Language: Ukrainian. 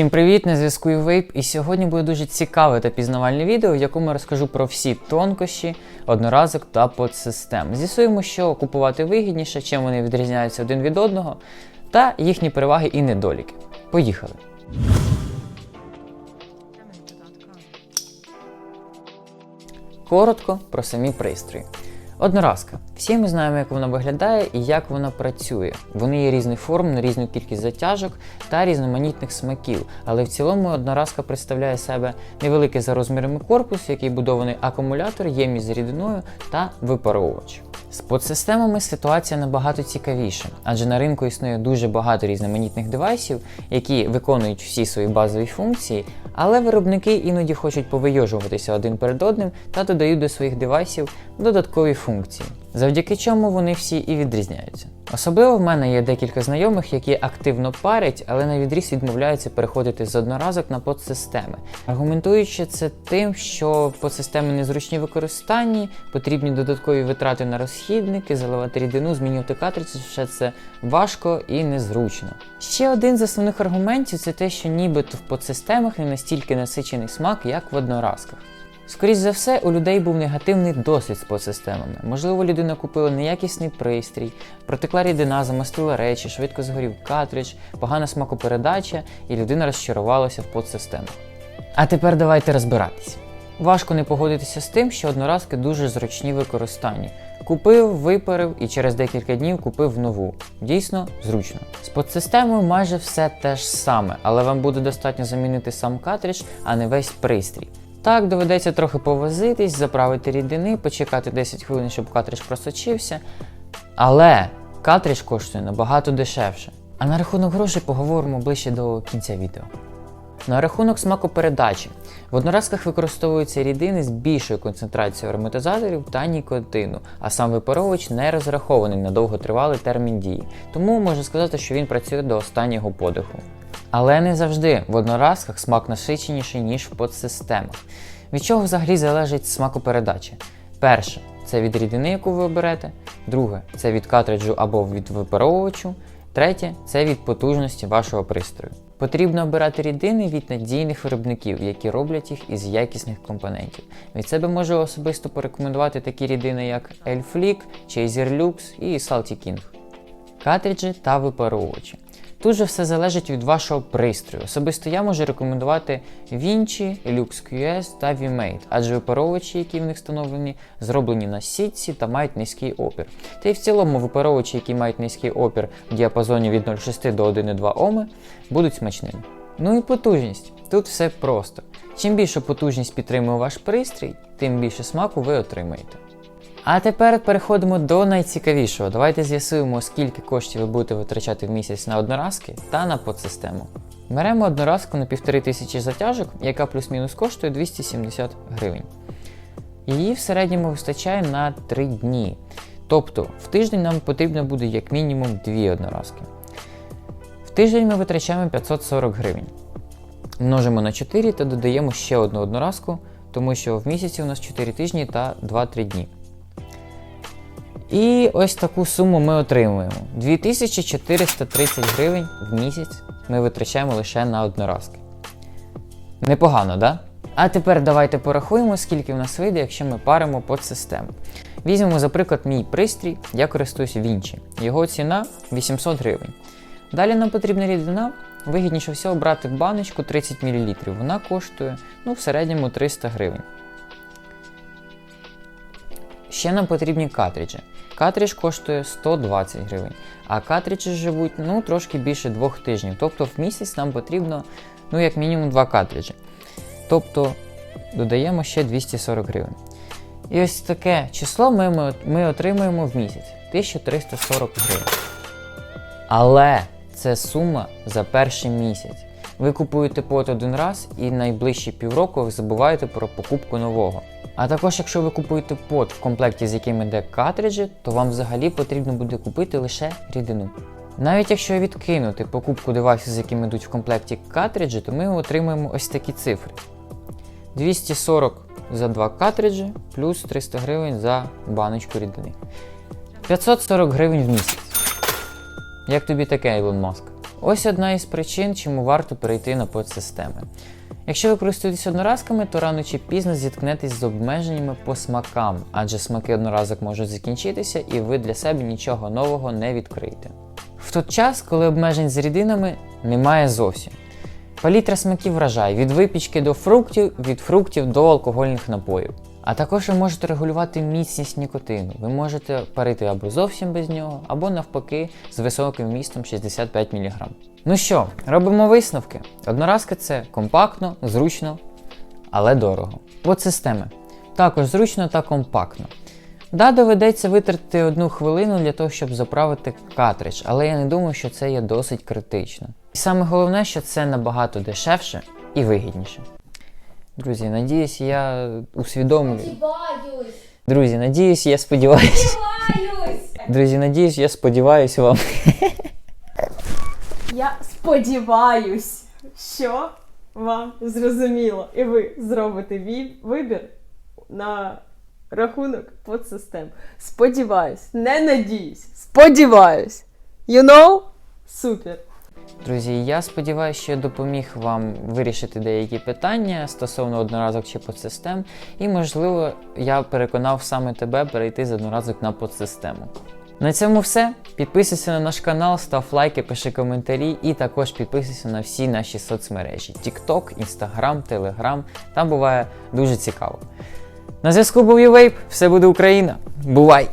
Всім привіт! На зв'язку Вейп, і сьогодні буде дуже цікаве та пізнавальне відео, в якому я розкажу про всі тонкощі, одноразок та подсистем. З'ясуємо, що купувати вигідніше, чим вони відрізняються один від одного, та їхні переваги і недоліки. Поїхали! Коротко про самі пристрої. Одноразка. Всі ми знаємо, як вона виглядає і як вона працює. Вони є різних форм на різну кількість затяжок та різноманітних смаків. Але в цілому одноразка представляє себе невеликий за розмірами корпус, який будований акумулятор, ємність з рідиною та випаровувач. З подсистемами ситуація набагато цікавіша, адже на ринку існує дуже багато різноманітних девайсів, які виконують всі свої базові функції, але виробники іноді хочуть повийожуватися один перед одним та додають до своїх девайсів додаткові функції, завдяки чому вони всі і відрізняються. Особливо в мене є декілька знайомих, які активно парять, але на відріз відмовляються переходити з одноразок на подсистеми, аргументуючи це тим, що подсистеми незручні в використанні, потрібні додаткові витрати на розхідники, заливати рідину, змінювати картридж, все це важко і незручно. Ще один з основних аргументів це те, що нібито в подсистемах не настільки насичений смак, як в одноразках. Скоріше за все, у людей був негативний досвід з подсистемами. Можливо, людина купила неякісний пристрій, протекла рідина, замастила речі, швидко згорів картридж, погана смакопередача, і людина розчарувалася в подсистемах. А тепер давайте розбиратись. Важко не погодитися з тим, що одноразки дуже зручні в використанні. Купив, випарив і через декілька днів купив нову. Дійсно зручно. З подсистемою майже все те ж саме, але вам буде достатньо замінити сам картридж, а не весь пристрій. Так, доведеться трохи повозитись, заправити рідини, почекати 10 хвилин, щоб картридж просочився. Але картридж коштує набагато дешевше. А на рахунок грошей поговоримо ближче до кінця відео. На рахунок смакопередачі. В одноразках використовуються рідини з більшою концентрацією ароматизаторів та нікотину, а сам випаровувач не розрахований на довготривалий термін дії, тому можна сказати, що він працює до останнього подиху. Але не завжди в одноразках смак насиченіший, ніж в подсистемах. Від чого взагалі залежить смакопередача? Перше це від рідини, яку ви оберете, друге це від картриджу або від випаровувачу, третє це від потужності вашого пристрою. Потрібно обирати рідини від надійних виробників, які роблять їх із якісних компонентів. Від себе можу особисто порекомендувати такі рідини, як Elflick, Chaser Lux і Salty King. Картриджі та випаровувачі. Тут же все залежить від вашого пристрою. Особисто я можу рекомендувати Vinci, Lux QS та VMate, адже випаровувачі, які в них встановлені, зроблені на сітці та мають низький опір. Та й в цілому випаровувачі, які мають низький опір в діапазоні від 0,6 до 1,2 Оми, будуть смачними. Ну і потужність. Тут все просто. Чим більше потужність підтримує ваш пристрій, тим більше смаку ви отримаєте. А тепер переходимо до найцікавішого. Давайте з'ясуємо, скільки коштів ви будете витрачати в місяць на одноразки та на подсистему. Беремо одноразку на 1500 затяжок, яка плюс-мінус коштує 270 гривень. Її в середньому вистачає на 3 дні. Тобто в тиждень нам потрібно буде як мінімум 2 одноразки. В тиждень ми витрачаємо 540 гривень. Множимо на 4 та додаємо ще одну одноразку, тому що в місяці у нас 4 тижні та 2-3 дні. І ось таку суму ми отримуємо. 2430 гривень в місяць ми витрачаємо лише на одноразки. Непогано, да? А тепер давайте порахуємо, скільки в нас вийде, якщо ми паримо подсистему. Візьмемо, за приклад, мій пристрій, я користуюся Vinci. Його ціна 800 гривень. Далі нам потрібна рідина. Вигідніше всього брати баночку 30 мл. Вона коштує ну, в середньому 300 гривень. Ще нам потрібні картриджі. Картридж коштує 120 гривень, а картриджі живуть ну, трошки більше двох тижнів. Тобто в місяць нам потрібно ну, як мінімум два картриджі. Тобто додаємо ще 240 гривень. І ось таке число ми, ми, отримуємо в місяць 1340 гривень. Але це сума за перший місяць. Ви купуєте пот один раз і найближчі півроку ви забуваєте про покупку нового. А також, якщо ви купуєте пот в комплекті, з яким йде картриджі, то вам взагалі потрібно буде купити лише рідину. Навіть якщо відкинути покупку девайсів, з якими йдуть в комплекті картриджі, то ми отримаємо ось такі цифри: 240 за два картриджі, плюс 300 гривень за баночку рідини. 540 гривень в місяць. Як тобі таке, Ілон Маск? Ось одна із причин, чому варто перейти на подсистеми. Якщо ви користуєтесь одноразками, то рано чи пізно зіткнетесь з обмеженнями по смакам, адже смаки одноразок можуть закінчитися і ви для себе нічого нового не відкриєте. В той час, коли обмежень з рідинами немає зовсім. Палітра смаків вражає від випічки до фруктів, від фруктів до алкогольних напоїв. А також ви можете регулювати міцність нікотину. Ви можете парити або зовсім без нього, або навпаки з високим вмістом 65 мг. Ну що, робимо висновки. Одноразка це компактно, зручно, але дорого. От системи. Також зручно та компактно. Да, доведеться витратити одну хвилину для того, щоб заправити картридж, але я не думаю, що це є досить критично. І саме головне, що це набагато дешевше і вигідніше. Друзі, надіюсь, я усвідомлюю. Сподіваюсь. Друзі, надіюсь, я сподіваюся. Сподіваюсь. Друзі, надіюсь, я сподіваюся вам. Я сподіваюсь, що вам зрозуміло, і ви зробите вибір на рахунок подсистем. Сподіваюсь, не надіюсь, сподіваюсь. You know? Супер. Друзі, я сподіваюся, що я допоміг вам вирішити деякі питання стосовно одноразок чи подсистем, і, можливо, я переконав саме тебе перейти з одноразок на подсистему. На цьому все. Підписуйся на наш канал, став лайки, пиши коментарі і також підписуйся на всі наші соцмережі: TikTok, Instagram, Telegram. Там буває дуже цікаво. На зв'язку був Ювейп, все буде Україна. Бувай!